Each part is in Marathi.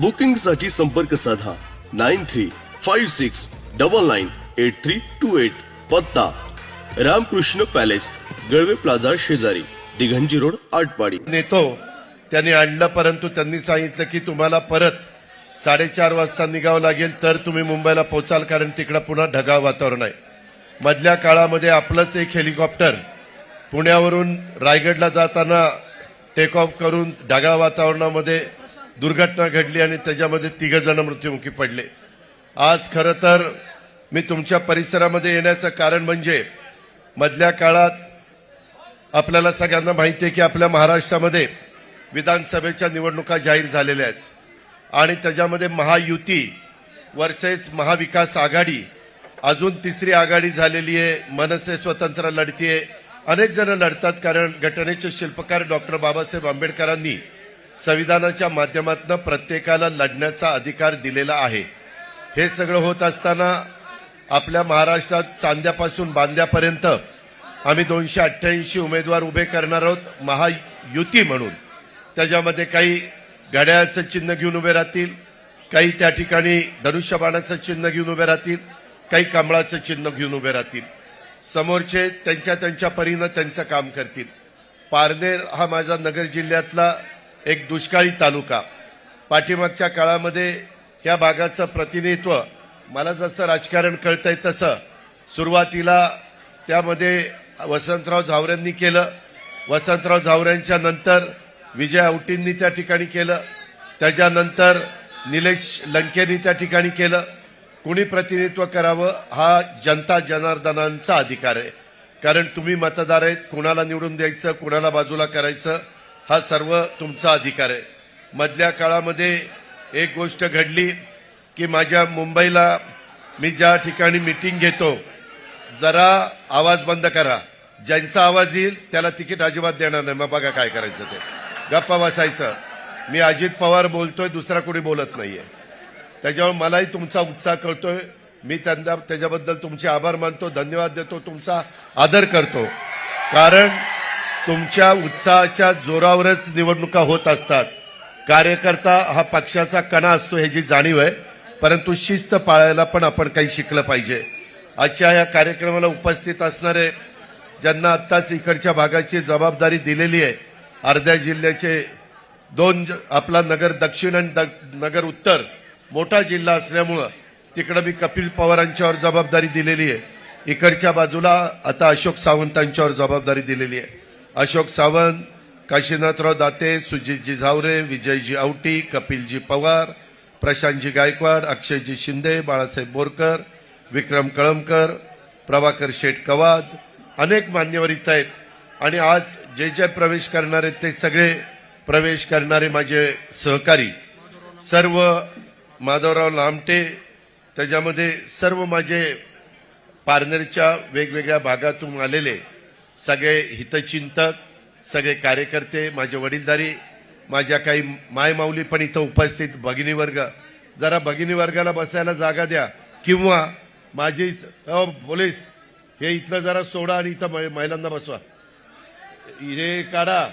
बुकिंगसाठी संपर्क साधा. Nine three five six double nine eight three two eight. पत्ता रामकृष्ण पॅलेस गळवे प्लाझा शेजारी दिघंजी रोड आटपाडी. नेतो त्यांनी आणलं परंतु त्यांनी सांगितलं की तुम्हाला परत साडेचार वाजता निघावं लागेल तर तुम्ही मुंबईला पोचाल कारण तिकडं पुन्हा ढगाळ वातावरण आहे. मधल्या काळामध्ये आपलंच एक हेलिकॉप्टर पुण्यावरून रायगडला जाताना टेक ऑफ करून ढगाळ वातावरणामध्ये दुर्घटना घडली आणि त्याच्यामध्ये तिघ जण मृत्युमुखी पडले. आज खरं तर मी तुमच्या परिसरामध्ये येण्याचं कारण म्हणजे मधल्या काळात आपल्याला सगळ्यांना माहिती आहे की आपल्या महाराष्ट्रामध्ये विधानसभेच्या निवडणुका जाहीर झालेल्या आहेत. आणि त्याच्यामध्ये महायुती वर्सेस महाविकास आघाडी अजून तिसरी आघाडी झालेली आहे मनसे स्वतंत्र लढतीये. अनेक जण लढतात कारण घटनेचे शिल्पकार डॉक्टर बाबासाहेब आंबेडकरांनी संविधानाच्या माध्यमातून प्रत्येकाला लढण्याचा अधिकार दिलेला आहे. हे सगळं होत असताना आपल्या महाराष्ट्रात चांद्यापासून बांद्यापर्यंत आम्ही दोनशे अठ्ठ्याऐंशी उमेदवार उभे करणार आहोत महायुती म्हणून. त्याच्यामध्ये काही घड्याळाचं चिन्ह घेऊन उभे राहतील काही त्या ठिकाणी धनुष्यबाणाचं चिन्ह घेऊन उभे राहतील काही कमळाचं चिन्ह घेऊन उभे राहतील. समोरचे त्यांच्या त्यांच्या परीनं त्यांचं काम करतील. पारनेर हा माझा नगर जिल्ह्यातला एक दुष्काळी तालुका. पाठीमागच्या काळामध्ये या भागाचं प्रतिनिधित्व मला जसं राजकारण कळतंय तसं सुरुवातीला त्यामध्ये वसंतराव झावऱ्यांनी केलं. वसंतराव झावऱ्यांच्या नंतर विजय औटींनी त्या ठिकाणी केलं. त्याच्यानंतर निलेश लंकेनी त्या ठिकाणी केलं. कुणी प्रतिनिधित्व करावं हा जनता जनार्दनांचा अधिकार आहे. कारण तुम्ही मतदार आहेत कुणाला निवडून द्यायचं कुणाला बाजूला करायचं हा सर्व तुमचा अधिकार आहे. मधल्या काळामध्ये एक गोष्ट घडली की माझ्या मुंबईला मी ज्या ठिकाणी मिटिंग घेतो जरा आवाज बंद करा. ज्यांचा आवाज येईल त्याला तिकीट अजिबात देणार नाही. मग बघा काय करायचं ते. गप्पा बसायचं. मी अजित पवार बोलतोय दुसरा कोणी बोलत नाहीये. त्याच्यावर मलाही तुमचा उत्साह कळतोय. मी त्यांना त्याच्याबद्दल तुमचे आभार मानतो धन्यवाद देतो तुमचा आदर करतो. कारण तुमच्या उत्साहाच्या जोरावरच निवडणुका होत असतात. कार्यकर्ता हा पक्षाचा कणा असतो ह्याची जाणीव आहे परंतु शिस्त पाळायला पण आपण काही शिकलं पाहिजे. आजच्या या कार्यक्रमाला उपस्थित असणारे ज्यांना आत्ताच इकडच्या भागाची जबाबदारी दिलेली आहे अर्ध्या जिल्ह्याचे दोन ज- आपला नगर दक्षिण आणि द- नगर उत्तर मोठा जिल्हा असल्यामुळं तिकडं मी कपिल पवारांच्यावर जबाबदारी दिलेली आहे. इकडच्या बाजूला आता अशोक सावंतांच्यावर जबाबदारी दिलेली आहे. अशोक सावंत काशीनाथराव दाते सुजितजी झावरे विजयजी आवटी कपिलजी पवार प्रशांतजी गायकवाड अक्षयजी शिंदे बाळासाहेब बोरकर विक्रम कळमकर प्रभाकर शेठ कवाद अनेक मान्यवर इथं आहेत. आणि आज जे जे प्रवेश करणारे ते सगळे प्रवेश करणारे माझे सहकारी सर्व माधवराव लामटे त्याच्यामध्ये सर्व माझे पारनेरच्या वेगवेगळ्या भागातून आलेले सगळे हितचिंतक सगळे कार्यकर्ते माझे वडीलधारी माझ्या काही मायमाऊली पण इथं उपस्थित भगिनी वर्ग जरा भगिनी वर्गाला बसायला जागा द्या. किंवा माझी अ, पोलीस हे इथलं जरा सोडा आणि इथं मै- महिलांना बसवा. हे काढा.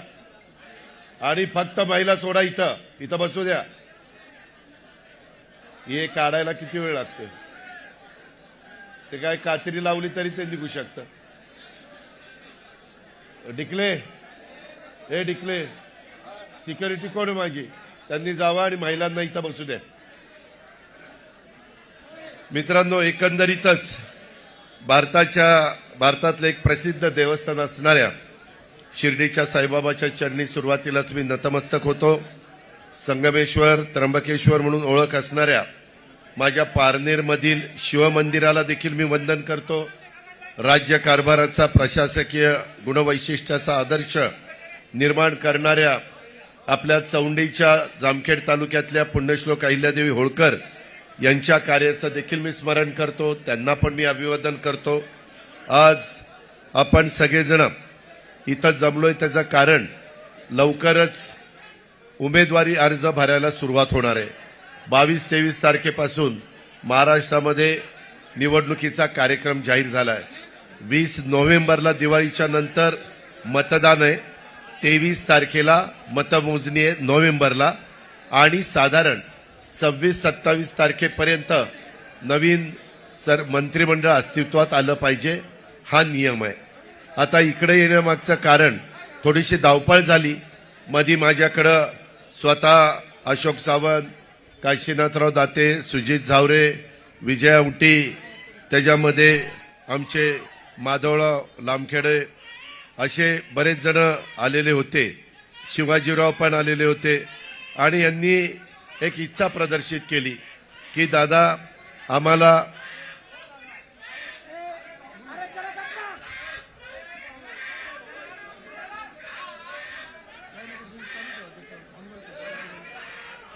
आणि फक्त महिला सोडा इथं. इथं बसू द्या. हे काढायला किती वेळ लागतो ते काय कात्री लावली तरी ते निघू शकतं. डिकले हे डिकले सिक्युरिटी कोण आहे माझी त्यांनी जावं आणि महिलांना इथं बसू द्या. मित्रांनो एकंदरीतच भारताच्या भारतातलं एक प्रसिद्ध देवस्थान असणाऱ्या शिर्डीच्या साईबाबाच्या चरणी सुरुवातीलाच मी नतमस्तक होतो. संगमेश्वर त्र्यंबकेश्वर म्हणून ओळख असणाऱ्या माझ्या पारनेरमधील शिवमंदिराला देखील मी वंदन करतो. राज्य कारभाराचा प्रशासकीय गुणवैशिष्ट्याचा आदर्श निर्माण करणाऱ्या आपल्या चौंडीच्या जामखेड तालुक्यातल्या पुण्यश्लोक अहिल्यादेवी होळकर यांच्या कार्याचं देखील मी स्मरण करतो. त्यांना पण मी अभिवादन करतो. आज आपण सगळेजण इथं जमलोय त्याचं कारण लवकरच उमेदवारी अर्ज भरायला सुरुवात होणार आहे. बावीस तेवीस तारखेपासून महाराष्ट्रामध्ये निवडणुकीचा कार्यक्रम जाहीर झाला आहे. वीस नोव्हेंबरला दिवाळीच्या नंतर मतदान आहे. तेवीस तारखेला मतमोजणी आहे नोव्हेंबरला. आणि साधारण सव्वीस सत्तावीस तारखेपर्यंत नवीन सर मंत्रिमंडळ अस्तित्वात आलं पाहिजे हा नियम आहे. आता इकडे येण्यामागचं कारण थोडीशी धावपळ झाली. मधी माझ्याकडं स्वतः अशोक सावंत काशीनाथराव दाते सुजित झावरे विजय उटी त्याच्यामध्ये आमचे माधवराव लामखेडे असे बरेच जण आलेले होते. शिवाजीराव पण आलेले होते. आणि यांनी एक इच्छा प्रदर्शित केली की दादा आम्हाला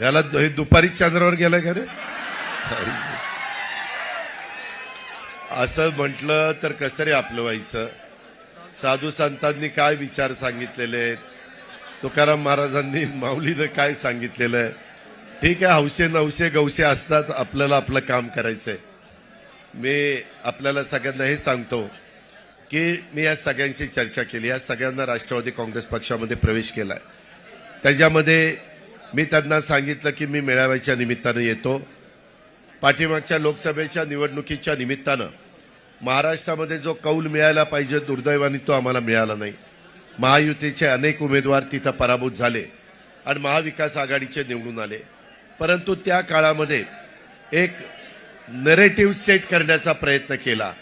याला हे दुपारी चंद्रावर गेलाय का रे? असं म्हटलं तर कसं रे आपलं व्हायचं. साधू संतांनी काय विचार सांगितलेले? आहेत तुकाराम महाराजांनी माऊलीनं काय सांगितलेलं? आहे ठीक आहे हौसे नवसे गवशे असतात आपल्याला आपलं काम करायचंय. मी आपल्याला सगळ्यांना हे सांगतो की मी या सगळ्यांशी चर्चा केली. या सगळ्यांना राष्ट्रवादी काँग्रेस पक्षामध्ये प्रवेश केलाय. त्याच्यामध्ये मी त्यांना सांगितलं की मी मेळाव्याच्या निमित्तानं येतो. पाठीमागच्या लोकसभेच्या निवडणुकीच्या निमित्तानं महाराष्ट्रामध्ये जो कौल मिळायला पाहिजे दुर्दैवाने तो आम्हाला मिळाला नाही. महायुतीचे अनेक उमेदवार तिथं पराभूत झाले आणि महाविकास आघाडीचे निवडून आले. परंतु त्या काळामध्ये एक नरेटिव्ह सेट करण्याचा प्रयत्न केला.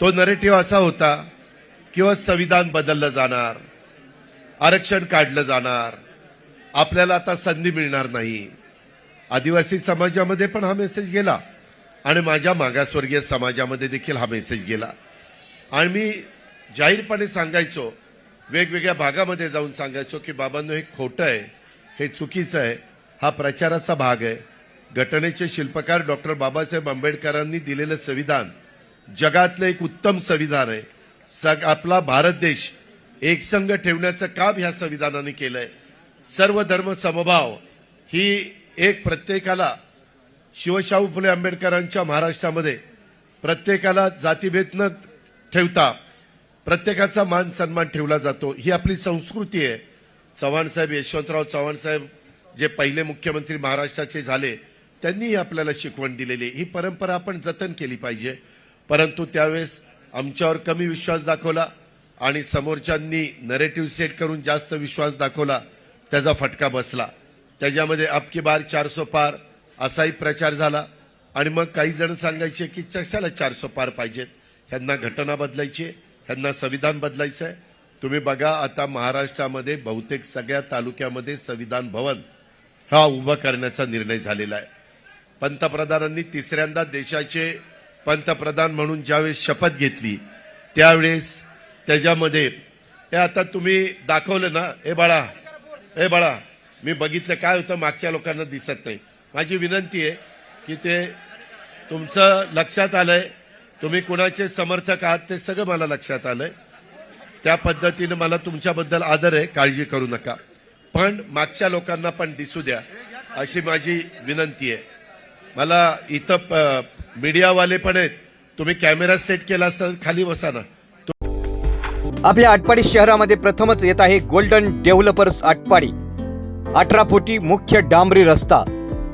तो नरेटिव्ह असा होता किंवा संविधान बदललं जाणार आरक्षण काढलं जाणार आपल्याला आता संधी मिळणार नाही. आदिवासी समाजामध्ये पण हा मेसेज गेला. आणि माझ्या मागासवर्गीय समाजामध्ये देखील हा मेसेज गेला. आणि मी जाहीरपणे सांगायचो वेगवेगळ्या भागामध्ये जाऊन सांगायचो की बाबांनो हे खोटं आहे हे चुकीचं आहे हा प्रचाराचा भाग आहे. घटनेचे शिल्पकार डॉक्टर बाबासाहेब आंबेडकरांनी दिलेलं संविधान जगातलं एक उत्तम संविधान आहे. सग आपला भारत देश एकसंघ ठेवण्याचं काम ह्या संविधानाने केलंय. सर्व धर्म समभाव ही एक प्रत्येकाला शिवशाहू फुले आंबेडकरांच्या महाराष्ट्रामध्ये प्रत्येकाला जातीभेद न ठेवता प्रत्येकाचा मान सन्मान ठेवला जातो. ही आपली संस्कृती आहे. चव्हाणसाहेब यशवंतराव चव्हाण साहेब जे पहिले मुख्यमंत्री महाराष्ट्राचे झाले त्यांनीही आपल्याला शिकवण दिलेली ही परंपरा आपण जतन केली पाहिजे. परंतु त्यावेळेस आमच्यावर कमी विश्वास दाखवला आणि समोरच्यांनी नरेटिव्ह सेट करून जास्त विश्वास दाखवला त्याचा फटका बसला. त्याच्यामध्ये अबकी बार चारसो पार असाही प्रचार झाला. आणि मग काही जण सांगायचे की कशाला चारशे पार पाहिजेत? ह्यांना घटना बदलायची ह्यांना संविधान बदलायचं आहे तुम्ही बघा आता महाराष्ट्रामध्ये बहुतेक सगळ्या तालुक्यामध्ये संविधान भवन हा उभं करण्याचा निर्णय झालेला आहे. पंतप्रधानांनी तिसऱ्यांदा देशाचे पंतप्रधान म्हणून ज्यावेळेस शपथ घेतली त्यावेळेस त्याच्यामध्ये हे आता तुम्ही दाखवलं ना हे बाळा हे बाळा मी बघितलं काय होतं मागच्या लोकांना दिसत नाही. माझी विनंती आहे की ते तुमचं लक्षात आलंय. तुम्ही कुणाचे समर्थक आहात ते सगळं मला लक्षात आलंय. त्या पद्धतीने मला तुमच्याबद्दल आदर आहे काळजी करू नका. पण मागच्या लोकांना पण दिसू द्या अशी माझी विनंती आहे. मला इथं प- मीडियावाले पण आहेत. तुम्ही कॅमेरा सेट केला असता खाली बसा ना. आपल्या आटपाडी शहरामध्ये प्रथमच येत आहे गोल्डन डेव्हलपर्स आटपाडी. अठरा फुटी मुख्य डांबरी रस्ता.